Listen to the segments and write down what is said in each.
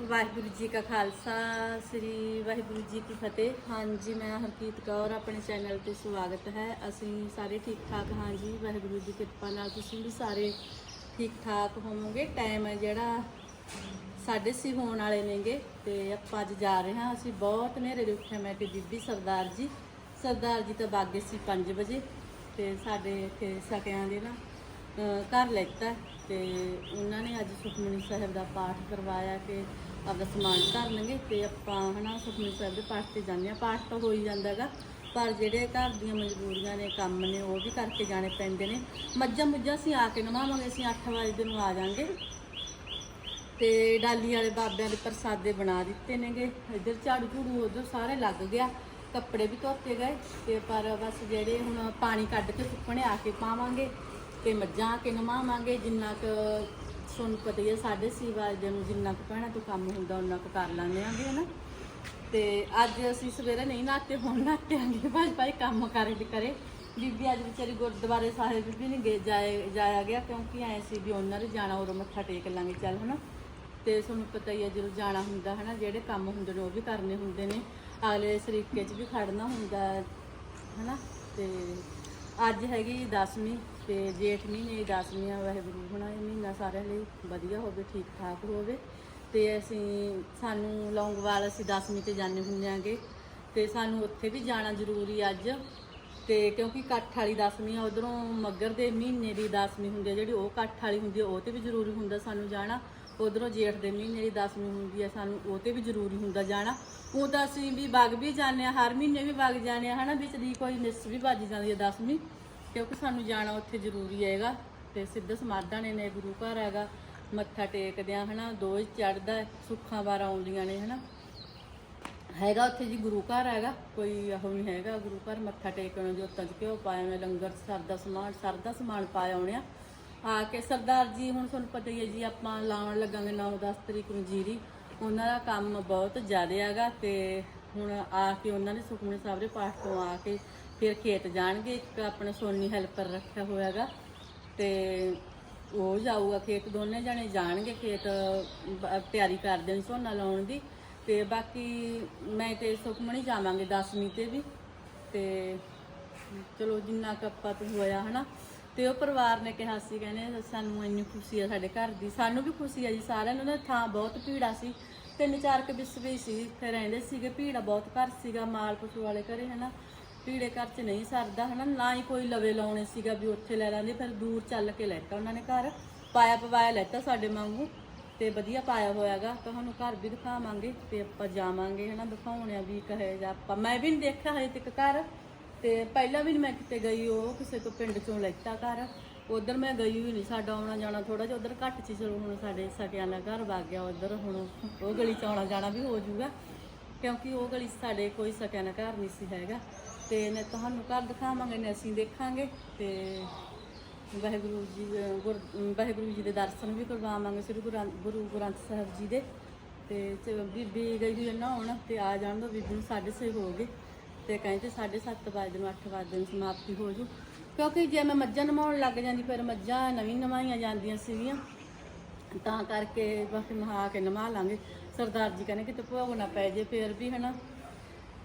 ਵਾਹਿਗੁਰੂ ਜੀ ਕਾ ਖਾਲਸਾ, ਸ੍ਰੀ ਵਾਹਿਗੁਰੂ ਜੀ ਕੀ ਫਤਿਹ। ਹਾਂਜੀ, ਮੈਂ ਹਰਕੀਤ ਕੌਰ, ਆਪਣੇ ਚੈਨਲ ਤੇ ਸਵਾਗਤ ਹੈ। ਅਸੀਂ ਸਾਰੇ ਠੀਕ ਠਾਕ ਹਾਂ ਜੀ, ਵਾਹਿਗੁਰੂ ਦੀ ਕਿਰਪਾ ਨਾਲ ਤੁਸੀਂ ਵੀ ਸਾਰੇ ਠੀਕ ਠਾਕ ਹੋਵੋਗੇ। ਟਾਈਮ ਹੈ ਜਿਹੜਾ ਸਾਡੇ ਸੀ ਹੋਣ ਵਾਲੇ ਨੇਗੇ ਤੇ ਆਪਾਂ ਅੱਜ ਜਾ ਰਹੇ ਹਾਂ। ਅਸੀਂ ਬਹੁਤ ਹਨੇਰੇ ਦੇ ਉੱਠੇ ਮੈਂ ਕਿ ਬੀਬੀ ਸਰਦਾਰ ਜੀ। ਸਰਦਾਰ ਜੀ ਤਾਂ ਬਾਗੇ ਸੀ 5 ਵਜੇ ਤੇ ਸਾਡੇ ਇੱਥੇ ਸਕਿਆਂ ਦੇ ਨਾ ਘਰ ਲੈਤਾ ਤੇ ਉਹਨਾਂ ਨੇ ਅੱਜ ਸੁਖਮਨੀ ਸਾਹਿਬ ਦਾ ਪਾਠ ਕਰਵਾਇਆ ਕਿ ਆਪਦਾ ਸਮਾਨ ਧਰਨਗੇ ਤੇ ਆਪਾਂ ਹਨਾ ਸੁਖਮਨੀ ਸਾਹਿਬ ਦੇ ਪਾਠ ਤੇ ਜਾਂਦੇ ਆ ਪਾਠ ਤਾਂ ਹੋ ਹੀ ਜਾਂਦਾਗਾ ਪਰ ਜਿਹੜੇ ਘਰ ਦੀਆਂ ਮਜਬੂਰੀਆਂ ਨੇ, ਕੰਮ ਨੇ, ਉਹ ਵੀ ਕਰਕੇ ਜਾਣੇ ਪੈਂਦੇ ਨੇ। ਮੱਝਾਂ ਮੁੱਝਾਂ ਅਸੀਂ ਆ ਕੇ ਨਵਾਵਾਂਗੇ, ਅਸੀਂ 8 ਵਜੇ ਨੂੰ ਆ ਜਾਾਂਗੇ। ਤੇ ਡਾਲੀ ਵਾਲੇ ਬਾਬਿਆਂ ਦੇ ਪ੍ਰਸਾਦੇ ਬਣਾ ਦਿੱਤੇ ਨੇਗੇ। ਇੱਧਰ ਝਾੜੂ ਝੂੜੂ ਉਧਰ ਸਾਰੇ ਲੱਗ ਗਿਆ। ਕੱਪੜੇ ਵੀ ਧੋਤੇ ਗਏ ਤੇ ਪਰ ਬਸ ਜਿਹੜੇ ਹੁਣ ਪਾਣੀ ਕੱਢ ਕੇ ਸੁੱਕਣੇ ਆ ਕੇ ਪਾਵਾਂਗੇ ਤੇ ਮੱਝਾਂ ਆ ਕੇ ਨਵਾਵਾਂਗੇ। ਜਿੰਨਾ ਕੁ ਤੁਹਾਨੂੰ ਪਤਾ ਹੀ ਹੈ ਸਾਡੇ ਛੇ ਵਜੇ ਨੂੰ ਜਿੰਨਾ ਕੁ ਭੈਣਾਂ ਤੋਂ ਕੰਮ ਹੁੰਦਾ ਉਹਨਾਂ ਕੁ ਕਰ ਲੈਂਦੇ ਆਂਗੇ ਹਨਾ। ਤੇ ਅੱਜ ਅਸੀਂ ਸਵੇਰੇ ਨਹੀਂ ਨਹਾਤੇ ਹੁਣ ਨਹਾਤੇ ਆਂਗੇ ਭਾਈ ਭਾਈ ਕੰਮ ਕਰ ਤੇ ਕਰੇ। ਬੀਬੀ ਅੱਜ ਵਿਚਾਰੀ ਗੁਰਦੁਆਰੇ ਸਾਹਿਬ ਵੀ ਨਹੀਂ ਗਏ ਜਾਏ ਜਾਇਆ ਗਿਆ ਕਿਉਂਕਿ ਐ ਸੀ ਵੀ ਉਹਨਾਂ ਨੇ ਜਾਣਾ ਉਰੋਂ ਮੱਥਾ ਟੇਕ ਲਾਂਗੇ ਚੱਲ ਹਨਾ। ਤੇ ਤੁਹਾਨੂੰ ਪਤਾ ਹੀ ਹੈ ਜਦੋਂ ਜਾਣਾ ਹੁੰਦਾ ਹਨਾ ਜਿਹੜੇ ਕੰਮ ਹੁੰਦੇ ਨੇ ਉਹ ਵੀ ਕਰਨੇ ਹੁੰਦੇ ਨੇ। ਅਗਲੇ ਸਰੀਕੇ 'ਚ ਵੀ ਖੜਨਾ ਹੁੰਦਾ ਹੈ, ਹਨਾ। ਤੇ ਅੱਜ ਹੈਗੀ ਦਸਵੀਂ। ਤੇ ਜੇਠ ਮਹੀਨੇ ਦੀ ਦਸਵੀਂ ਆ, ਵਾਹਿਗੁਰੂ ਹਨਾ ਇਹ ਮਹੀਨਾ ਸਾਰਿਆਂ ਲਈ ਵਧੀਆ ਹੋਵੇ ਠੀਕ ਠਾਕ ਹੋਵੇ। ਤੇ ਅਸੀਂ, ਸਾਨੂੰ ਲੌਂਗਵਾਲ ਅਸੀਂ ਦਸਵੀਂ ਤੇ ਜਾਂਦੇ ਹੁੰਦੇ ਆਂਗੇ। ਤੇ ਸਾਨੂੰ ਉੱਥੇ ਵੀ ਜਾਣਾ ਜ਼ਰੂਰੀ ਅੱਜ। ਤੇ ਕਿਉਂਕਿ ਇਕੱਠ ਵਾਲੀ ਦਸਵੀਂ ਆ, ਉਧਰੋਂ ਮੱਗਰ ਦੇ ਮਹੀਨੇ ਦੀ ਦਸਵੀਂ ਹੁੰਦੀ ਆ, ਜਿਹੜੀ ਉਹ ਇਕੱਠ ਵਾਲੀ ਹੁੰਦੀ ਆ, ਉਹ ਤੇ ਵੀ ਜ਼ਰੂਰੀ ਹੁੰਦਾ ਸਾਨੂੰ ਜਾਣਾ। ਉਧਰੋਂ ਜੇਠ ਦੇ ਮਹੀਨੇ ਦੀ ਦਸਵੀਂ ਹੁੰਦੀ ਆ, ਸਾਨੂੰ ਉਹ ਤੇ ਵੀ ਜ਼ਰੂਰੀ ਹੁੰਦਾ ਜਾਣਾ। ਉਹ ਤਾਂ ਅਸੀਂ ਵੀ ਵਗ ਵੀ ਜਾਂਦੇ ਆ, ਹਰ ਮਹੀਨੇ ਵੀ ਵਗ ਜਾਂਦੇ ਆ, ਹਨਾ, ਵਿੱਚ ਦੀ ਕੋਈ ਮਿਸ ਵੀ ਵੱਜ ਜਾਂਦੀ ਆ ਦਸਵੀਂ। ਕਿਉਂਕਿ ਸਾਨੂੰ ਜਾਣਾ ਉੱਥੇ ਜ਼ਰੂਰੀ ਹੈਗਾ ਤੇ ਸਿੱਧ ਸਮਾਧਾਂ ਨੇ ਗੁਰੂ ਘਰ ਹੈਗਾ। ਮੱਥਾ ਟੇਕਦੇ ਆ ਹਨਾ ਦੋਜ ਚੜਦਾ ਸੁੱਖਾਂ ਵਾਰ ਆਉਂਦੀਆਂ ਨੇ ਹਨਾ। ਹੈਗਾ ਉੱਥੇ ਜੀ ਗੁਰੂ ਘਰ ਹੈਗਾ, ਕੋਈ ਉਹ ਨਹੀਂ ਹੈਗਾ ਗੁਰੂ ਘਰ। ਮੱਥਾ ਟੇਕਣ ਜੋਤਾਂ ਚ ਘਿਓ ਪਾਇਆ ਮੈਂ ਲੰਗਰ ਸਰਦਾ ਸਮਾਨ ਸਰਦਾ ਸਮਾਨ ਪਾਇਆ ਆਉਣਿਆ ਆ ਕੇ ਸਰਦਾਰ ਜੀ, ਹੁਣ ਤੁਹਾਨੂੰ ਪਤਾ ਹੀ ਹੈ ਜੀ, ਆਪਾਂ ਲਾਉਣ ਲੱਗਾਂਗੇ 9-10 ਤਰੀਕ ਨੂੰ ਜੀਰੀ। ਉਹਨਾਂ ਦਾ ਕੰਮ ਬਹੁਤ ਜ਼ਿਆਦਾ ਹੈਗਾ ਤੇ ਹੁਣ ਆ ਕੇ ਉਹਨਾਂ ਨੇ ਸੁਖਮਨੀ ਸਾਹਿਬ ਦੇ ਪਾਠ ਤੋਂ ਆ ਕੇ ਫਿਰ ਖੇਤ ਜਾਣਗੇ, ਇੱਕ ਆਪਣੇ ਸੋਨੀ ਹੈਲਪਰ ਰੱਖਿਆ ਹੋਇਆ ਹੈਗਾ ਤੇ ਉਹ ਜਾਊਗਾ ਖੇਤ, ਦੋਨੇ ਜਣੇ ਜਾਣਗੇ ਖੇਤ ਬ- ਤਿਆਰੀ ਕਰਦੇ ਨੇ ਝੋਨਾ ਲਾਉਣ ਦੀ ਤੇ ਬਾਕੀ ਮੈਂ ਤੇ ਸੁਖਮਣੀ ਜਾਵਾਂਗੇ 10ਵੀਂ ਤੇ ਵੀ ਤੇ ਚਲੋ ਜਿੰਨਾ ਕੁ ਆਪਾਂ ਤੋਂ ਹੋਇਆ ਹਨਾ। ਤੇ ਉਹ ਪਰਿਵਾਰ ਨੇ ਕਿਹਾ ਸੀ, ਕਹਿੰਦੇ ਸਾਨੂੰ ਇੰਨੀ ਖੁਸ਼ੀ ਆ ਸਾਡੇ ਘਰ ਦੀ, ਸਾਨੂੰ ਵੀ ਖੁਸ਼ੀ ਆ ਜੀ, ਸਾਰਿਆਂ ਨੂੰ ਨਾ ਥਾਂ ਬਹੁਤ ਭੀੜਾ ਸੀ। ਤਿੰਨ ਚਾਰ ਕੁ ਬਿਸਵੇ ਸੀ ਫਿਰ ਰਹਿੰਦੇ ਸੀਗੇ, ਭੀੜਾ ਬਹੁਤ ਘਰ ਸੀਗਾ, ਮਾਲ ਪਸ਼ੂ ਵਾਲੇ ਘਰੇ ਹਨਾ। ਭੀੜੇ ਘਰ ਚ ਨਹੀਂ ਸਰਦਾ ਹਨਾ, ਨਾ ਹੀ ਕੋਈ ਲਵੇ ਲਾਉਣੇ ਸੀਗਾ ਵੀ ਉੱਥੇ ਲੈ ਲਾਂਦੇ, ਫਿਰ ਦੂਰ ਚੱਲ ਕੇ ਲੈਤਾ ਉਹਨਾਂ ਨੇ ਘਰ, ਪਾਇਆ ਪਵਾਇਆ ਲੈਤਾ ਸਾਡੇ ਵਾਂਗੂ, ਤੇ ਵਧੀਆ ਪਾਇਆ ਹੋਇਆਗਾ, ਤੁਹਾਨੂੰ ਘਰ ਵੀ ਦਿਖਾਵਾਂਗੇ ਤੇ ਆਪਾਂ ਜਾਵਾਂਗੇ ਹਨਾ ਦਿਖਾਉਣੇ ਆ ਵੀ ਕਹੇ ਜਾਂ ਆਪਾਂ, ਮੈਂ ਵੀ ਨਹੀਂ ਦੇਖਿਆ ਹਜੇ ਤੱਕ ਘਰ, ਤੇ ਪਹਿਲਾਂ ਵੀ ਨੀ ਮੈਂ ਕਿਤੇ ਗਈ, ਉਹ ਕਿਸੇ ਤੋਂ ਪਿੰਡ ਚੋਂ ਲੈਤਾ ਘਰ, ਉਧਰ ਮੈਂ ਗਈ ਵੀ ਨਹੀਂ ਸਾਡਾ ਆਉਣਾ ਜਾਣਾ ਥੋੜਾ ਜਿਹਾ, ਉਧਰ ਘੱਟ ਸੀ ਚਲੋ, ਹੁਣ ਸਾਡੇ ਸਕਿਆਂ ਦਾ ਘਰ ਵਗ ਗਿਆ ਉਧਰ, ਹੁਣ ਉਹ ਗਲੀ ਚ ਆਉਣਾ ਜਾਣਾ ਵੀ ਹੋ ਜਾਊਗਾ, ਕਿਉਂਕਿ ਉਹ ਗਲੀ ਸਾਡੇ ਕੋਈ ਸਕਿਆਂ ਦਾ ਘਰ ਨਹੀਂ ਸੀ ਹੈਗਾ। ਤੇ ਨੇ ਤੁਹਾਨੂੰ ਘਰ ਦਿਖਾਵਾਂਗੇ ਨੇ ਅਸੀਂ ਦੇਖਾਂਗੇ ਤੇ ਵਾਹਿਗੁਰੂ ਜੀ ਗੁਰ, ਵਾਹਿਗੁਰੂ ਜੀ ਦੇ ਦਰਸ਼ਨ ਵੀ ਕਰਵਾਵਾਂਗੇ ਸ੍ਰੀ ਗੁਰੂ ਗ੍ਰੰਥ- ਗੁਰੂ ਗ੍ਰੰਥ ਸਾਹਿਬ ਜੀ ਦੇ। ਤੇ ਬੀਬੀ ਗਈ ਹੋਈ ਹੈ ਨਹਾਉਣ ਤੇ ਆ ਜਾਣ ਦੋ, ਬੀਬੀ ਨੂੰ 6:30 ਹੋ ਗਏ ਤੇ ਕਹਿੰਦੇ 7:30 ਵਜੇ ਨੂੰ 8 ਵਜੇ ਨੂੰ ਸਮਾਪਤੀ ਹੋ ਜੂ। ਕਿਉਂਕਿ ਜੇ ਮੈਂ ਮੱਝਾਂ ਨਮਾਉਣ ਲੱਗ ਜਾਂਦੀ, ਫਿਰ ਮੱਝਾਂ ਨਵੀਂ ਨਵਾਈਆਂ ਜਾਂਦੀਆਂ ਸੀਗੀਆਂ। ਤਾਂ ਕਰਕੇ ਬਸ ਨਹਾ ਕੇ ਨਮਾ ਲਾਂਗੇ। ਸਰਦਾਰ ਜੀ ਕਹਿੰਦੇ ਕਿਤੇ ਭੋਗ ਨਾ ਪੈ ਜੇ, ਫੇਰ ਵੀ ਹਨਾ।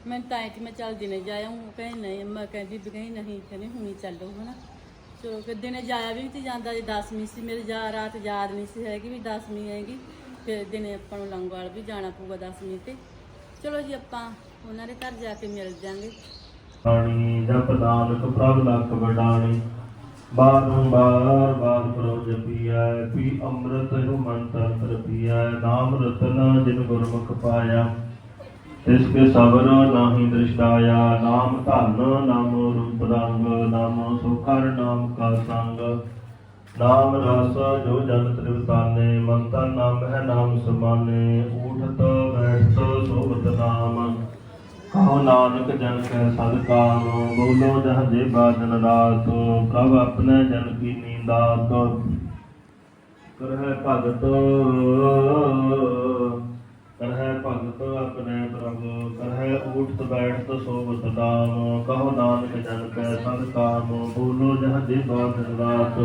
ਮੈਂ ਤਾਂ ਐ ਕਿ ਮੈਂ ਚੱਲ ਦਿਨੇ ਜਾਇਆ ਹੂੰ ਕਹਿੰਦੀ ਨਹੀਂ ਮੈਂ ਕਹਿੰਦੀ ਵੀ ਕਹਿੰਦੀ ਨਹੀਂ, ਕਹਿੰਦੀ ਹੁਣੀ ਚੱਲੋ, ਹਨਾ। ਚਲੋ ਫਿਰ ਦਿਨੇ ਜਾਇਆ ਵੀ ਨਹੀਂ ਜਾਂਦਾ ਜੇ 10ਵੀਂ ਸੀ, ਮੇਰੀ ਜਾ, ਰਾਤ ਯਾਦ ਨਹੀਂ ਸੀ ਹੈਗੀ ਵੀ 10ਵੀਂ ਹੈਗੀ, ਫਿਰ ਦਿਨੇ ਆਪਾਂ ਨੂੰ ਲੰਗਵਾਲ ਵੀ ਜਾਣਾ ਪਊਗਾ 10ਵੀਂ ਤੇ। ਚਲੋ ਜੀ ਆਪਾਂ ਉਹਨਾਂ ਦੇ ਘਰ ਜਾ ਕੇ ਮਿਲ ਜਾਾਂਗੇ। ਬਾਣੀ ਜਪ ਨਾਨਕ ਪ੍ਰਭ ਲਖ ਵਡਾਣੀ ਬਾਰੰਬਾਰ ਬਾਰ ਪ੍ਰਭ ਜਪੀਐ ਪੀ ਅੰਮ੍ਰਿਤ ਹਉ ਮੰਤਰ ਤਰਪੀਐ, ਨਾਮ ਰਤਨ ਜਿਨ ਗੁਰਮੁਖ ਪਾਇਆ। ਤਿਸ ਕੇ ਸਬਰ ਨਾਹੀ ਦ੍ਰਿਸ਼ਟਾਇਆ, ਨਾਮ ਧਨ, ਨਾਮ ਰੂਪ ਰੰਗ, ਨਾਮ ਸੁਖਰ, ਨਾਮ ਕਾ ਸੰਗ। ਨਾਮ ਰਸ ਜੋ ਜਨ ਤ੍ਰਿਵਤਾਨੇ ਮੰਤਰ ਨਾਮ ਹੈ ਨਾਮ ਸਮਾਨੇ, ਊਠਤ, ਬੈਠਤ, ਸੋਭਤ ਨਾਮ। ਕਹੋ ਨਾਨਕ ਜਨ ਕੈ ਸਦਕਾਮ ਬੋਲੋ ਜਹਜੇ ਬਾਦਨ ਰਾਤ ਪ੍ਰਭ ਆਪਣੇ ਜਨ ਕੀ ਨੀਂਦਾਤ ਕਰਹਿ ਭਗਤ ਕਰਹਿ ਭਗਤ ਆਪਣੇ ਪ੍ਰਭ ਕਰਹਿ ਊਠਤ ਬੈਠਤ ਸੋਵਤ ਨਾਮ, ਕਹੋ ਨਾਨਕ ਜਨ ਕੈ ਸਦਕਾਮ ਬੋਲੋ ਜਹਜੇ ਬਾਦਨ ਰਾਤ।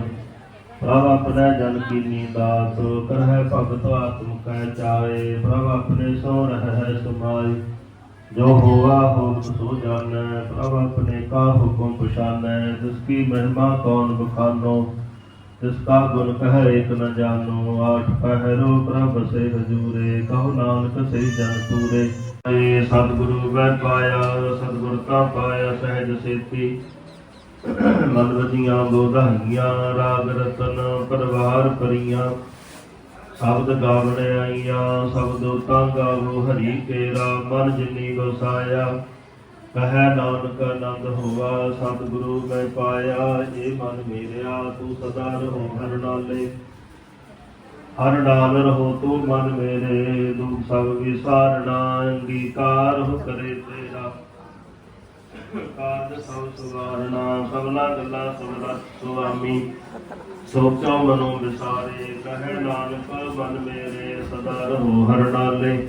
ਪ੍ਰਭ ਆਪਣੇ ਜਨ ਕੀਨੀ ਦਾਤ ਕਰਹਿ ਭਗਤ ਆਤਮ ਕੈ ਚਾਏ, ਪ੍ਰਭ ਆਪਣੇ ਸੋ ਰਹਿ ਸਮਾਈ। ਜੋ ਹੋਆ ਹੋਤ ਸੋ ਜਾਣੈ, ਪ੍ਰਭ ਆਪਣੇ ਕਾ ਹੁਕਮ ਪਛਾਨੈ ਤਿਸ ਕੀ ਮਹਿਮਾ ਕੌਣ ਬਖਾਨੋ। ਤਿਸ ਕਾ ਗੁਣ ਕਹਿ ਏਕ ਨ ਜਾਣੋ ਆਠ ਪਹਿਰੋ ਪ੍ਰਭ ਸੇ ਹਜੂਰੇ, ਕਹੋ ਨਾਨਕ ਸਹੀ ਜਨ ਤੂਰੇ ਏ ਸਤਿਗੁਰੂ ਮੈਂ ਪਾਇਆ, ਸਤਿਗੁਰ ਕਾ ਪਾਇਆ ਸਹਿਜ ਸੇਤੀ। ਮਨ ਵਜੀਆਂ ਬੋਧਾਈਆਂ ਰਾਗ ਰਤਨ ਪਰਵਾਰ ਪਰੀਆਂ। ਸ਼ਬਦ ਗਾਵਣ ਆਈਆਂ, ਸ਼ਬਦ ਤਾਂ ਗਾਵੋ ਹਰੀ ਕੇਰਾ, ਮਨ ਜਿਨੀ ਵਸਾਇਆ। ਕਹੈ ਨਾਨਕ ਆਨੰਦ ਹੋਆ ਸਤਿਗੁਰੂ ਮੈਂ ਪਾਇਆ ਇਹ ਮਨ ਮੇਰਿਆ ਤੂੰ ਸਦਾ ਰਹੋ ਹਰ ਨਾਲੇ। ਹਰ ਨਾਮ ਰਹੋ ਤੂੰ ਮਨ ਮੇਰੇ ਦੁਖ ਸਭ ਵਿਸਾਰਣਾ, ਅੰਗੀਕਾਰ ਹੋ ਕਰੇ ਤੇਰਾ। ਕਾਰਜ ਸਭ ਸੁਵਾਰਣਾ ਸਭਨਾ ਗੱਲਾਂ ਸਭ ਸੁਆਮੀ। ਸੋਚੋ ਮਨੋ ਵਿਸਾਰੇ, ਕਹੈ ਨਾਨਕ ਮਨ ਮੇਰੇ, ਸਦਾ ਰਹੋ ਹਰ ਨਾਲੇ।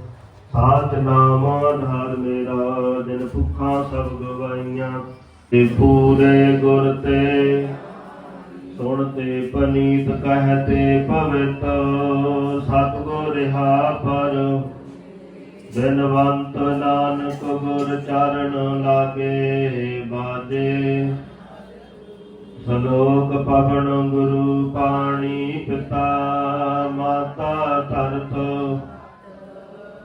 ਸਾਚ ਨਾਮ ਆਧਾਰ ਮੇਰਾ ਜਿਨ ਭੁੱਖਾਂ ਸਭ ਗਵਾਈਆਂ। ਤੇ ਪੂਰੇ ਗੁਰ ਤੇ ਸੁਣ ਤੇ ਪਨੀਤ ਕਹਤੇ ਪਵਿੱਤ ਸਤਿਗੁਰ ਰਹਾ ਪਰ। ਬਿਨਵੰਤ ਨਾਨਕ ਗੁਰ ਚਰਨ ਲਾਗੇ ਬਾਜੇ ਸਲੋਕ ਪਵਨ ਗੁਰੂ ਪਾਣੀ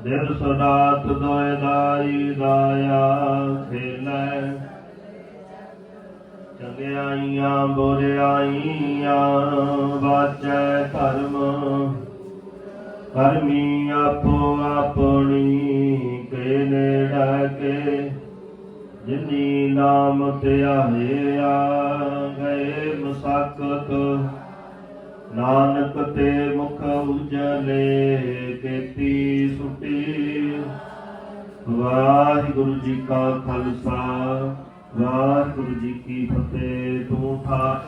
ਦਿਲ ਸਦਾਤ ਦੋਇ ਦਾਈ ਦਾਇਆ ਖੇਲੇ ਚੰਗਿਆਈਆਂ, ਬੁਰਿਆਈਆਂ, ਵਾਚੈ ਧਰਮ। ਕਰਮੀ ਆਪੋ ਆਪਣੀ ਕੇ ਨੇੜਾ ਕੇ। ਜਿਨੀ ਨਾਮ ਧਿਆਇਆ ਗਏ ਮਸਕਤ ਨਾਨਕ ਤੇ ਮੁਖ ਉਜਲੇ ਕੀਤੀ ਸੁਟੀ। ਵਾਹਿਗੁਰੂ ਜੀ ਕਾ ਖਾਲਸਾ, ਵਾਹਿਗੁਰੂ ਜੀ ਕੀ ਫਤਿਹ। ਤੂੰ ਠਾ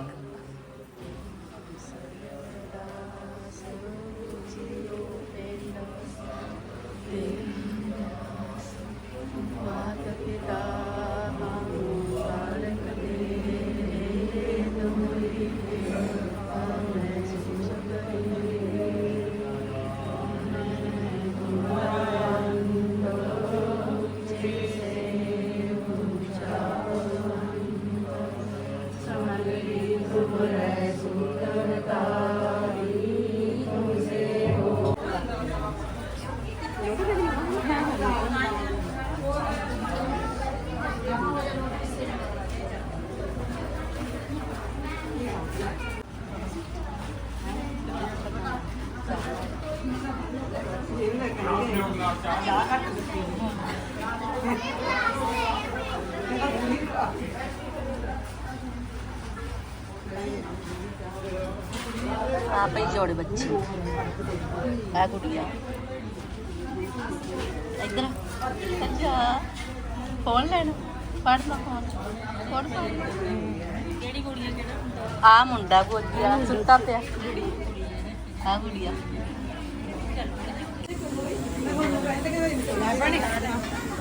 ਆਪੇ ਜੋੜੇ ਬੱਚੇ। ਆ ਗੁੜੀਆ। ਇੱਧਰ। ਅੱਛਾ। ਫੋਨ ਲੈਣਾ। ਫੜ ਲਾ ਫੋਨ। ਫੜ ਫੜ। ਕਿਹੜੀ ਗੁੜੀਆ ਕਿਹੜਾ ਆ ਮੁੰਡਾ ਗੋਦੀ ਵਾਲਾ ਸੁੱਤਾ ਪਿਆ। ਆ ਗੁੜੀਆ।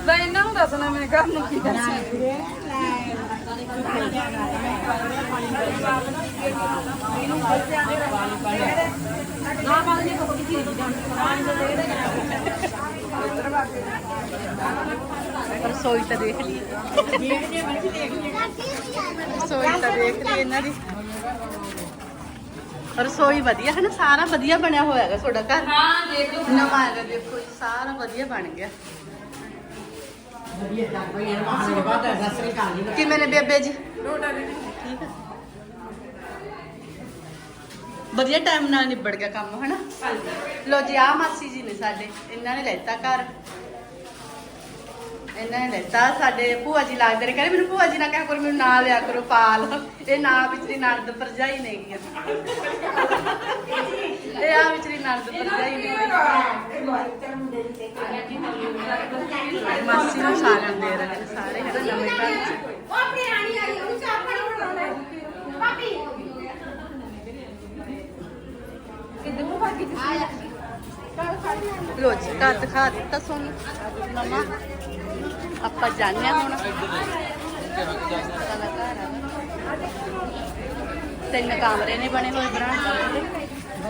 ਮੈਂ ਇਹਨਾਂ ਨੂੰ ਦੱਸਣਾ ਮੈਂ ਘਰ ਨੂੰ ਕੀ ਦੱਸਾਂ। ਰਸੋਈ ਤਾਂ ਦੇਖ ਲਈ। ਰਸੋਈ ਤਾਂ ਦੇਖ ਲਈ ਇਹਨਾਂ ਦੀ। ਰਸੋਈ ਵਧੀਆ ਹੈ ਨਾ ਸਾਰਾ ਵਧੀਆ ਬਣਿਆ ਹੋਇਆ ਹੈਗਾ ਤੁਹਾਡਾ ਘਰ। ਹਾਂ ਦੇਖ ਲਓ। ਨਵਾਂ ਹੈਗਾ ਦੇਖੋ ਸਾਰਾ ਵਧੀਆ ਬਣ ਗਿਆ। ਕਿਵੇਂ ਨੇ ਬੇਬੇ ਜੀ? ਠੀਕ ਹੈ ਵਧੀਆ ਟਾਈਮ ਨਾਲ ਨਿਬੜ ਗਿਆ ਕੰਮ, ਹਨਾ? ਲੋ ਜੀ ਆ ਮਾਸੀ ਜੀ ਨੇ ਸਾਡੇ, ਇਹਨਾਂ ਨੇ ਲੈਤਾ ਘਰ। ਇਹਨਾਂ ਨੇ ਲੈਤਾ, ਸਾਡੇ ਭੂਆ ਜੀ ਲੱਗਦੇ ਨੇ ਕਹਿੰਦੇ ਮੈਨੂੰ ਭੂਆ ਜੀ ਨਾ ਕਹਿ ਕਰੋ, ਮੈਨੂੰ ਨਾਂ ਲਿਆ ਕਰੋ ਪਾਲ। ਇਹ ਨਾ ਵਿਚਰੀ ਨਰਦ ਪਰਜਾਈ ਨੇ ਗਈ ਇਹ ਆ ਵਿਚਰੀ ਨਰਦ ਪਰਜਾਈ ਨੇ। ਮਾਸੀ ਨੂੰ ਸਾਰਿਆਂ ਦੇ ਰਹੇ ਨੇ ਸਾਰੇ ਹੈ ਨਾ ਨਵੇਂ ਘਰ ਚ ਉਹ ਆਪਣੀ ਰਾਣੀ ਆਈ ਉਹਨੂੰ ਚਾਹ ਪਾਣੀ ਬਣਾਉਣਾ ਪਾਪੀ ਕਿੱਦੋਂ ਭਾਗੀ ਆਇਆ ਲੋ ਜੀ, ਘਰ ਦਿਖਾ ਦਿੱਤਾ ਸੋਨੂੰ ਮਮਾ ਆਪਾਂ ਜਾਣਦੇ ਹੁਣ। ਤਿੰਨ ਕਮਰੇ ਨੇ ਬਣੇ ਹੋਏ ਬਣਾਉਣ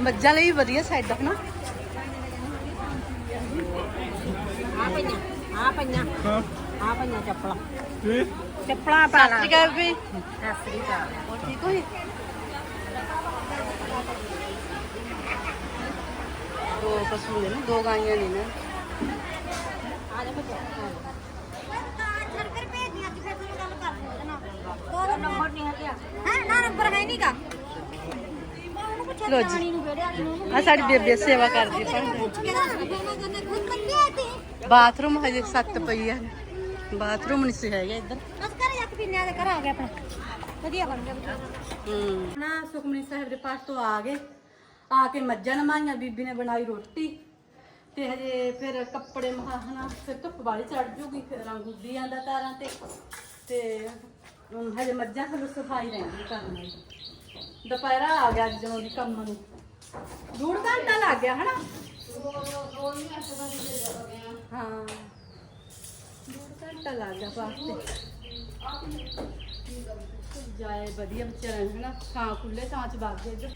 ਮੱਝਾਂ ਲਈ ਵਧੀਆ ਸਾਈਡ ਹਨਾ ਆ ਪਈਆਂ ਆ ਪਈਆਂ ਆ ਪਈਆਂ ਚੱਪਲਾਂ ਚੱਪਲਾਂ ਪਾ ਸਤਿ ਸ਼੍ਰੀ ਅਕਾਲ ਵੀ ਸਸਰੀ ਕਾ ਹੋਰ ਠੀਕ ਹੋਈ ਦੋ ਪਸ਼ੂ ਨੇ ਨਾ ਦੋ ਗਾਈਆਂ ਨੇ ਨਾ। ਆ ਜਾ ਬੱਚਾ। ਨੰਬਰ ਨਹੀਂ ਹੈ ਹਾਂ ਨਾ ਨੰਬਰ ਹੈ ਨਹੀਂਗਾ ਉਹਨੂੰ ਲਓ ਜੀ। ਆ ਸਾਡੀ ਬੇਬੇ ਸੇਵਾ ਕਰਦੀ ਤੀ? ਬਾਥਰੂਮ ਹਜੇ ਸੱਤ ਪਈ ਆ। ਬਾਥਰੂਮ ਨਹੀਂ ਸੀ ਹੈਗਾ ਇੱਧਰ। ਬਸ ਘਰੇ ਜਾ ਕੇ ਪੀਨੇ ਦੇ ਘਰ ਆ ਗਿਆ ਆਪਣਾ। ਵਧੀਆ ਬਣ ਗਿਆ ਹੂੰ। ਨਾ ਸੁਖਮਨੀ ਸਾਹਿਬ ਦੇ ਪਾਠ ਤੋਂ ਆ ਗਏ। ਆ ਕੇ ਮੱਝਾਂ ਨਮਾਈਆਂ ਬੀਬੀ ਨੇ ਬਣਾਈ ਰੋਟੀ। ਤੇ ਹਜੇ ਫਿਰ ਕੱਪੜੇ ਮਹਾਹਣਾ ਫਿਰ ਧੁੱਪ ਵਾਲੀ ਚੜ ਜੂਗੀ ਫਿਰ ਰੰਗ ਉੱਡੀ ਜਾਂਦਾ ਤਾਰਾਂ ਤੇ। ਤੇ ਹਜੇ ਮੱਝਾਂ ਥੱਲੇ ਸਫ਼ਾਈ ਰਹਿੰਦੀ ਕਰਨ ਦੁਪਹਿਰਾ ਆ ਗਿਆ ਜਦੋਂ ਦੀ ਕੰਮ ਨੂੰ। ਡੂੜ ਘੰਟਾ ਲੱਗ ਗਿਆ ਹਨਾ? ਹਾਂ। ਡੂੜ ਘੰਟਾ ਲੱਗ ਗਿਆ ਵਾਸਤੇ। ਜਾਏ ਵਧੀਆ ਵਿਚਾਰਨ ਹਨਾ? ਥਾਂ ਖੁੱਲੇ ਥਾਂ ਚ ਵਗ ਗਏ ਇੱਧਰ।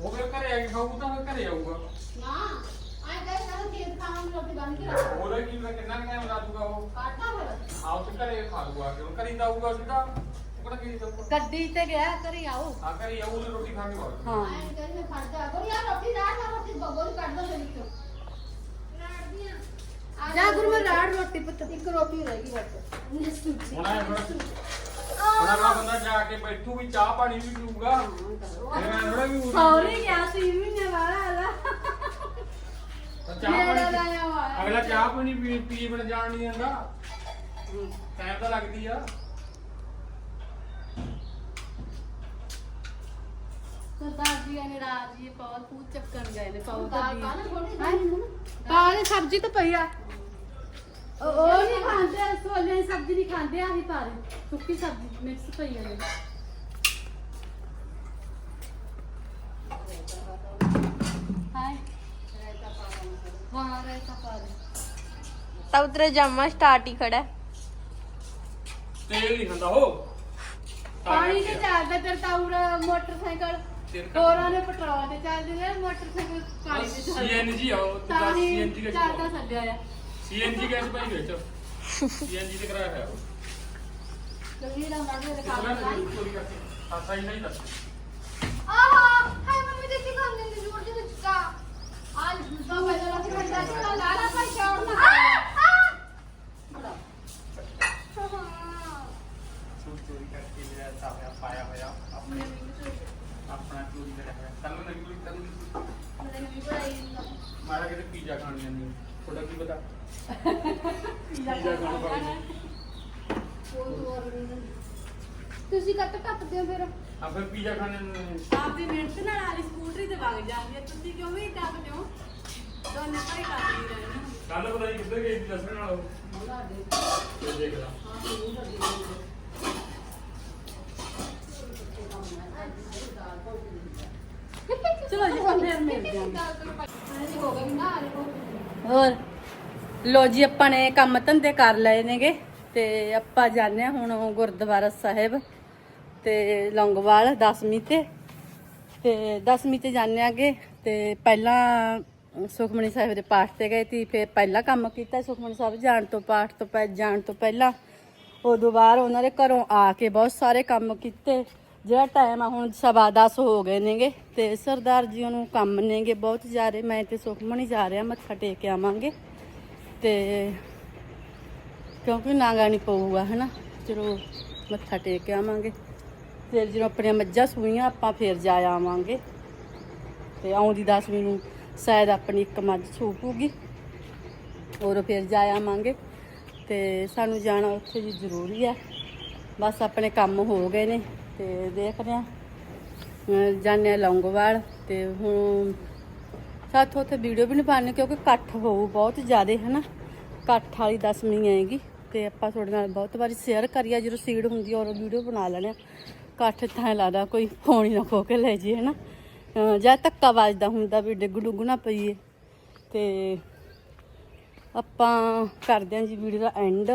ਉਹ ਫਿਰ ਘਰੇ ਆ ਕੇ ਖਾਊਗਾ ਤਾਂ ਫਿਰ ਘਰੇ ਆਊਗਾ। ਨਾ। ਆਏ ਗਏ ਨਾ ਖੇਤ ਖਾਣ ਨੂੰ ਰੋਟੀ ਬਣ ਕੇ ਉਹਦਾ ਕੀ ਪਤਾ ਕਿੰਨਾ ਟਾਈਮ ਲਾ ਦੂਗਾ ਉਹ ਕਾਟਾ ਫਿਰ ਆਪ ਤੇ ਘਰੇ ਖਾ ਲੂਗਾ ਕਿ ਉਹ ਘਰੇ ਦਾ ਆਊਗਾ ਸਿੱਧਾ ਉਹ ਕਿਹੜਾ ਕੀ ਜਾਊਗਾ ਗੱਡੀ ਤੇ ਗਿਆ ਘਰੇ ਆਓ ਆ ਘਰੇ ਆਊ ਉਹਨੇ ਰੋਟੀ ਖਾ ਕੇ ਬਾਅਦ ਹਾਂ ਆਏ ਗਏ ਨੇ ਫੜ ਜਾ ਗੋਰੀ ਆ ਰੋਟੀ ਦਾ ਨਾ ਰੋਟੀ ਬਗੋਰੀ ਕੱਢ ਦੋ ਮੇਰੀ ਤੋਂ ਜਾ ਗੁਰੂ ਮੈਂ ਰਾੜ ਰੋਟੀ ਪੁੱਤ ਇੱਕ ਰੋਟੀ ਰਹਿ ਗਈ ਬਸ ਹੁਣ ਆ ਹੁਣ ਹੁਣ ਅਗਲਾ ਬੰਦਾ ਜਾ ਕੇ ਬੈਠੂ ਵੀ ਚਾਹ ਪਾਣੀ ਵੀ ਪੀਊਗਾ ਫਿਰ ਮੈਂ ਥੋੜਾ ਵੀ ਉਹ- ਸੌਰੀ ਗਿਆ ਸੀ ਮਹੀਨੇ ਵਾਲਾ ਆਲਾ ਤਾਂ ਚਾਹ ਮੇਰਾ ਪਾਣੀ ਲਾਇਆ ਵਾ ਅਗਲਾ ਚਾਹ ਪਾਣੀ ਪੀ ਪੀ ਬਣ ਜਾਣ ਨਹੀਂ ਦਿੰਦਾ। ਟਾਈਮ ਤਾਂ ਲੱਗਦੀ ਆ। ਸਰਦਾਰ ਜੀ ਨੇ ਰਾਤ ਜੀ ਪੂਛ ਚੱਕਣ ਗਏ ਨੇ ਪਾਉ ਦਾਲ ਪਾ ਨਾ? ਥੋੜੀ ਪਾਲੇ ਸਬਜ਼ੀ ਤਾਂ ਪਈ ਆ। ਉਹ ਉਹ ਨਹੀਂ ਖਾਂਦੇ ਸੋਲੇ ਦੀ ਸਬਜ਼ੀ ਨਹੀਂ ਖਾਂਦੇ ਆਹੀ ਪਾ ਰਹੇ ਸੁੱਕੀ ਸਬਜ਼ੀ ਮਿਕਸ ਪਈ ਆ। ਨੇ ਹਾਏ ਤਾਂ ਉਤਰੇ ਜਾਮਾ ਸਟਾਰਟ ਹੀ ਖੜਾ ਹੈ। ਤੇਲ ਨਹੀਂ ਖਾਂਦਾ ਉਹ। ਪਾਣੀ ਤੇ ਚੱਲਦਾ ਤੇ ਤਾਉਰ ਮੋਟਰਸਾਈਕਲ। ਹੋਰਾਂ ਨੇ ਪੈਟਰੋਲ ਤੇ ਚੱਲਦੇ ਨੇ ਮੋਟਰਸਾਈਕਲ ਪਾਣੀ ਤੇ ਚੱਲਦਾ। ਸੀਐਨਜੀ ਆ ਉਹ ਤਾਂ ਹੀ ਸੀਐਨਜੀ ਗੈਸ ਚੱਲਦਾ ਛੱਡਿਆ ਆ ਸੀਐਨਜੀ ਗੈਸ ਪਾਈ ਵਿੱਚ? ਸੀਐਨਜੀ ਤੇ ਕਰਾਇਆ ਹੋਇਆ ਉਹ। ਕਵੀ ਦਾ ਮਾੜੇ ਦੇ ਕਿਹੜਾ ਕੰਮ ਚੋਰੀ ਕਰਕੇ। ਸਾਸਾ ਹੀ ਨਹੀਂ ਦੱਸ। ਆਹਾ ਹਾਏ ਮੰਮੀ ਦੇਖੀ ਕੰਮ ਨੇ ਜੋਰ ਦੇ ਚੁੱਕਾ ਆਜ ਤਾਂ ਪਹਿਲਾਂ ਲੱਗ ਰਿਹਾ ਸੀ ਨਾ ਲਾਲਾ ਭਾਈ ਸ਼ੌਰ ਨਾ ਸੂਟ ਚੋਰੀ ਕਰਕੇ ਜਿਹੜਾ ਸਾਫਿਆ ਪਾਇਆ ਹੋਇਆ ਆਪਣੇ ਆਪਣਾ ਚੋਰੀ ਕਰਿਆ ਹੋਇਆ ਕੱਲ ਨੂੰ ਨਵੀਂ ਚੋਰੀ ਕਰੂਗੀ ਮਾਰਾ ਕਿਤੇ ਪੀਜ਼ਾ ਖਾਣ ਜਾਂਦੀ ਤੁਹਾਡਾ ਕੀ ਪਤਾ? ਪੀਜ਼ਾ ਖਾਣ ਪਾਉਂਦੀ ਤੁਸੀਂ ਕੱਟ ਟੱਪਦੇ ਹੋ ਫਿਰ। ਆ ਫਿਰ ਪੀਜ਼ਾ ਖਾਣ ਨੂੰ ਆਪਦੀ ਮਿਹਨਤ ਨਾਲ ਆਲੀ ਸਕੂਟਰੀ ਤੇ ਵਗ ਜਾਂਦੀ ਹੈ। ਤੁਸੀਂ ਕਿਉਂ ਵੀ ਟੱਪਦੇ ਹੋ ਦੋਨੇ ਭਾਈ ਟੱਪਦੀ ਰਹਿੰਦੇ ਕੱਲ ਪਤਾ ਨਹੀਂ ਕਿੱਧਰ ਗਈ ਦੱਸਣ ਨਾਲ ਉਹ। ਇਹ ਦੇਖ ਲਾ ਚਲੋ ਜੀ ਆਪਾਂ ਫੇਰ ਮਿਲ ਜਾਂਗੇ ਹੋ। ਹੋਰ। ਲੋ ਜੀ, ਆਪਾਂ ਨੇ ਕੰਮ ਧੰਦੇ ਕਰ ਲਏ ਨੇਗੇ ਤੇ ਆਪਾਂ ਜਾਂਦੇ ਹਾਂ ਹੁਣ ਗੁਰਦੁਆਰਾ ਸਾਹਿਬ ਤੇ ਲੌਂਗਵਾਲ 10ਵੀਂ ਤੇ। ਤੇ 10ਵੀਂ ਤੇ ਜਾਂਦੇ ਆਗੇ ਤੇ ਪਹਿਲਾਂ ਸੁਖਮਨੀ ਸਾਹਿਬ ਦੇ ਪਾਠ ਤੇ ਗਏ ਤੀ, ਫਿਰ ਪਹਿਲਾਂ ਕੰਮ ਕੀਤਾ ਸੁਖਮਨੀ ਸਾਹਿਬ ਜਾਣ ਤੋਂ ਪਾਠ ਤੋਂ ਪਹਿ ਜਾਣ ਤੋਂ ਪਹਿਲਾਂ। ਉਦੋਂ ਬਾਅਦ ਉਹਨਾਂ ਦੇ ਘਰੋਂ ਆ ਕੇ ਬਹੁਤ ਸਾਰੇ ਕੰਮ ਕੀਤੇ। ਜਿਹੜਾ ਟਾਈਮ ਆ, ਹੁਣ ਸਵਾ 10 ਹੋ ਗਏ ਨੇਗੇ ਤੇ ਸਰਦਾਰ ਜੀ ਨੂੰ ਕੰਮ ਨੇਗੇ ਬਹੁਤ ਜ਼ਿਆਦੇ। ਮੈਂ ਤੇ ਸੁਖਮਨੀ ਜਾ ਰਿਹਾ, ਮੱਥਾ ਟੇਕ ਕੇ ਆਵਾਂਗੇ। ਤੇ ਕਿਉਂਕਿ ਨਾਗਾ ਨਹੀਂ ਪਊਗਾ, ਹਨਾ? ਚਲੋ, ਮੱਥਾ ਟੇਕ ਕੇ ਆਵਾਂਗੇ। ਫਿਰ ਜਦੋਂ ਆਪਣੀਆਂ ਮੱਝਾਂ ਸੂਈਆਂ, ਆਪਾਂ ਫਿਰ ਜਾ ਆਵਾਂਗੇ। ਤੇ ਆਉਂਦੀ ਦਸਵੀਂ ਨੂੰ ਸ਼ਾਇਦ ਆਪਣੀ ਇੱਕ ਮੱਝ ਸੂਪੂਗੀ ਔਰ ਫਿਰ ਜਾ ਆਵਾਂਗੇ। ਤੇ ਸਾਨੂੰ ਜਾਣਾ ਉੱਥੇ ਜੀ ਜ਼ਰੂਰੀ ਹੈ ਬਸ ਆਪਣੇ ਕੰਮ ਹੋ ਗਏ ਨੇ। ਤੇ ਦੇਖਦੇ ਆ ਜਾਣੇ ਲੌਂਗੋਵਾਲ ਤੇ ਹੁਣ ਸਾਥੋਂ ਉੱਥੇ ਵੀਡੀਓ ਵੀ ਨਹੀਂ ਪਾਣੀ ਕਿਉਂਕਿ ਇਕੱਠ ਹੋਊ ਬਹੁਤ ਜ਼ਿਆਦਾ ਹੈ ਨਾ ਇਕੱਠ ਵਾਲੀ ਦਸਵੀਂ ਆਏਗੀ। ਤੇ ਆਪਾਂ ਤੁਹਾਡੇ ਨਾਲ ਬਹੁਤ ਵਾਰੀ ਸ਼ੇਅਰ ਕਰੀਆ ਜਦੋਂ ਸੀਡ ਹੁੰਦੀ ਔਰ ਵੀਡੀਓ ਬਣਾ ਲੈਣੇ ਆ। ਇਕੱਠ ਤਾਂ ਐਂ ਲੱਗਦਾ ਕੋਈ ਫੋਨ ਹੀ ਨਾ ਖੋ ਕੇ ਲੈ ਜੇ ਹੈ ਨਾ ਜਾਂ ਧੱਕਾ ਵੱਜਦਾ ਹੁੰਦਾ ਵੀ ਡਿੱਗ ਡੁੱਗ ਨਾ ਪਈਏ। ਤੇ ਆਪਾਂ ਕਰਦੇ ਹਾਂ ਜੀ ਵੀਡੀਓ ਦਾ ਐਂਡ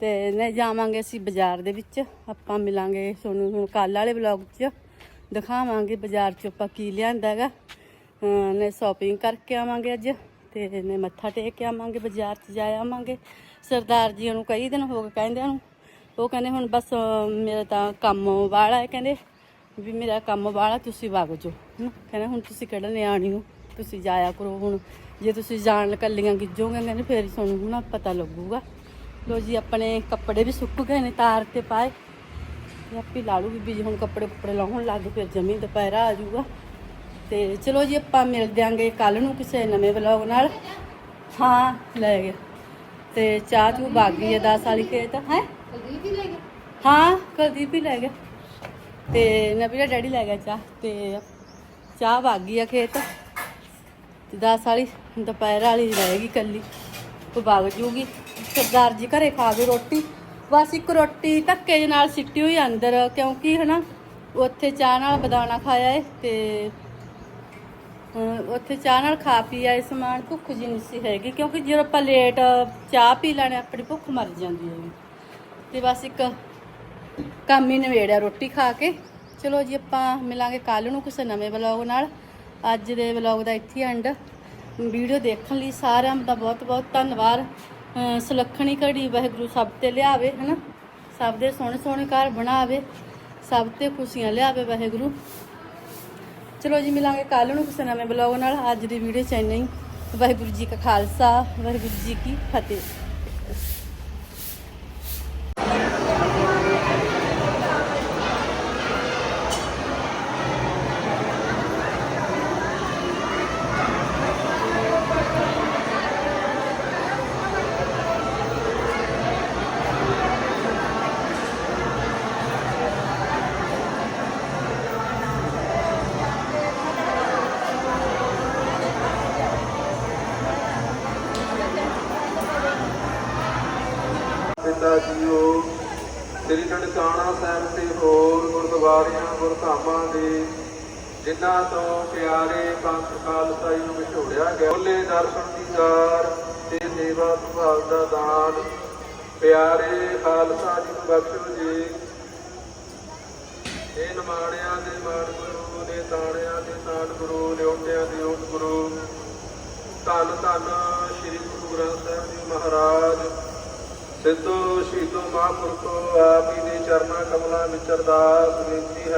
ਤੇ ਨੇ ਜਾਵਾਂਗੇ ਅਸੀਂ ਬਾਜ਼ਾਰ ਦੇ ਵਿੱਚ। ਆਪਾਂ ਮਿਲਾਂਗੇ ਤੁਹਾਨੂੰ ਹੁਣ ਕੱਲ ਵਾਲੇ ਵਲੌਗ 'ਚ। ਦਿਖਾਵਾਂਗੇ ਬਾਜ਼ਾਰ 'ਚ ਆਪਾਂ ਕੀ ਲਿਆਂਦਾ ਹੈਗਾ। ਅਹ ਨੇ ਸ਼ਾਪਿੰਗ ਕਰਕੇ ਆਵਾਂਗੇ ਅੱਜ ਤੇ ਨੇ ਮੱਥਾ ਟੇਕ ਕੇ ਆਵਾਂਗੇ ਬਾਜ਼ਾਰ 'ਚ ਜਾ ਆਵਾਂਗੇ। ਸਰਦਾਰ ਜੀ ਨੂੰ ਕਈ ਦਿਨ ਹੋ ਗਏ ਕਹਿੰਦੇ ਨੂੰ ਉਹ ਕਹਿੰਦੇ ਹੁਣ ਬਸ ਮੇਰਾ ਤਾਂ ਕੰਮ ਵਾਲਾ ਹੈ ਕਹਿੰਦੇ ਵੀ ਮੇਰਾ ਕੰਮ ਵਾਲਾ ਤੁਸੀਂ ਵਗ ਜਾਓ। ਕਹਿੰਦੇ ਹੁਣ ਤੁਸੀਂ ਕਿਹੜਾ ਨਿਆਣੀ ਹੋ? ਤੁਸੀਂ ਜਾਇਆ ਕਰੋ ਹੁਣ। ਜੇ ਤੁਸੀਂ ਜਾਣ ਕੱਲੀਆਂ ਗਿੱਜੋਗੇ ਕਹਿੰਦੇ ਫੇਰ ਹੀ ਤੁਹਾਨੂੰ ਨਾ ਪਤਾ ਲੱਗੂਗਾ। ਲੋ ਜੀ ਆਪਣੇ ਕੱਪੜੇ ਵੀ ਸੁੱਕ ਗਏ ਨੇ ਤਾਰ ਤੇ ਪਾਏ। ਤੇ ਆਪੀ ਲਾੜੂ ਬੀਬੀ ਜੀ ਹੁਣ ਕੱਪੜੇ ਕੁੱਪੜੇ ਲਾਉਣ ਲੱਗ ਫਿਰ ਜਮੀ ਦੁਪਹਿਰਾ ਆ ਜਾਊਗਾ। ਤੇ ਚਲੋ ਜੀ ਆਪਾਂ ਮਿਲ ਦਿਆਂਗੇ ਕੱਲ ਨੂੰ ਕਿਸੇ ਨਵੇਂ ਵਲੌਗ ਨਾਲ। ਹਾਂ ਲੈ ਗਿਆ। ਤੇ ਚਾਹ ਚੂ ਬਾਗੀ ਹੈ 10 ਵਾਲੀ ਖੇਤ ਹੈ? ਹਾਂ ਕੁਲਦੀਪ ਹੀ ਲੈ ਗਿਆ। ਤੇ ਨਬੀਰਾ ਡੈਡੀ ਲੈ ਗਿਆ ਚਾਹ। ਤੇ ਚਾਹ ਬਾਗੀ ਆ ਖੇਤ। ਤੇ 10 ਵਾਲੀ ਦੁਪਹਿਰ ਵਾਲੀ ਰਹੇਗੀ ਕੱਲੀ ਉਹ ਵਗ ਜੂਗੀ। ਸਰਦਾਰ ਜੀ ਘਰੇ ਖਾ ਗਏ ਰੋਟੀ। ਬਸ ਇੱਕ ਰੋਟੀ ਧੱਕੇ ਦੇ ਨਾਲ ਸਿੱਟੀ ਹੋਈ ਅੰਦਰ, ਕਿਉਂਕਿ ਹਨਾ, ਉੱਥੇ ਚਾਹ ਨਾਲ ਬਦਾਨਾ ਖਾਇਆ ਏ ਤੇ ਉੱਥੇ ਚਾਹ ਨਾਲ ਖਾ ਪੀ ਆਏ, ਸਮਾਨ ਭੁੱਖ ਜੀ ਨਹੀਂ ਸੀ ਹੈਗੀ, ਕਿਉਂਕਿ ਜਦੋਂ ਆਪਾਂ ਲੇਟ ਚਾਹ ਪੀ ਲੈਣੇ, ਆਪਣੀ ਭੁੱਖ ਮਰ ਜਾਂਦੀ ਹੈ ਤੇ ਬਸ ਇੱਕ ਕੰਮ ਹੀ ਨਵੇੜਿਆ ਰੋਟੀ ਖਾ ਕੇ। ਚਲੋ ਜੀ, ਆਪਾਂ ਮਿਲਾਂਗੇ ਕੱਲ ਨੂੰ ਕਿਸੇ ਨਵੇਂ ਵਲੌਗ ਨਾਲ। ਅੱਜ ਦੇ ਵਲੌਗ ਦਾ ਇੱਥੇ ਐਂਡ ਵੀਡੀਓ ਦੇਖਣ ਲਈ ਸਾਰਿਆਂ ਦਾ ਬਹੁਤ ਬਹੁਤ ਧੰਨਵਾਦ। ਸੁਲੱਖਣੀ ਘੜੀ ਵਾਹਿਗੁਰੂ ਸਭ ਤੇ ਲਿਆਵੇ, ਹਨਾ? ਸਭ ਦੇ ਸੋਹਣੇ ਸੋਹਣੇ ਘਰ ਬਣਾਵੇ, ਸਭ ਤੇ ਖੁਸ਼ੀਆਂ ਲਿਆਵੇ ਵਾਹਿਗੁਰੂ। ਚਲੋ ਜੀ, ਮਿਲਾਂਗੇ ਕੱਲ ਨੂੰ ਕਿਸੇ ਨਵੇਂ ਬਲੌਗ ਨਾਲ। ਅੱਜ ਦੀ ਵੀਡੀਓ ਚ ਇੰਨਾ ਹੀ। ਵਾਹਿਗੁਰੂ ਜੀ ਕਾ ਖਾਲਸਾ, ਵਾਹਿਗੁਰੂ ਜੀ ਕੀ ਫਤਿਹ। ਸ੍ਰੀ ਨਨਕਾਣਾ ਸਾਹਿਬ ਤੇ ਹੋਰ ਗੁਰਦੁਆਰਿਆਂ, ਗੁਰਧਾਮਾਂ ਦੇ ਜਿਨ੍ਹਾਂ ਤੋਂ ਪਿਆਰੇ ਪੰਥ ਖਾਲਸਾਈ ਨੂੰ ਵਿਛੋੜਿਆ ਗਿਆ। ਬੋਲੇ ਦਰਸ਼ਨ ਦੀਦਾਰ ਤੇ ਸੇਵਾ ਸੁਭਾਵ ਦਾ ਦਾਨ ਪਿਆਰੇ ਖਾਲਸਾ ਜੀ ਨੂੰ ਬਖਸ਼ੋ ਜੀ। ਇਹ ਨਮਾਣਿਆਂ ਦੇ ਮਾਣ ਗੁਰੂ ਨੇ ਤਾਣਿਆਂ ਦੇ ਤਾਣ ਗੁਰੂ ਲਿਉਂਦਿਆਂ ਦੇ ਓਟ ਗੁਰੂ। ਧੰਨ ਧੰਨ ਸ੍ਰੀ ਗੁਰੂ ਗ੍ਰੰਥ ਸਾਹਿਬ ਜੀ ਮਹਾਰਾਜ। ਸਿੱਧੂ ਸ਼ਹੀਦੋ ਮਹਾਂਪੁਰਖੋ ਆਪ ਹੀ ਦੇ ਚਰਨਾਂ ਕਮਲਾਂ ਵਿੱਚ ਅਰਦਾਸ ਬੇਨਤੀ ਹੈ।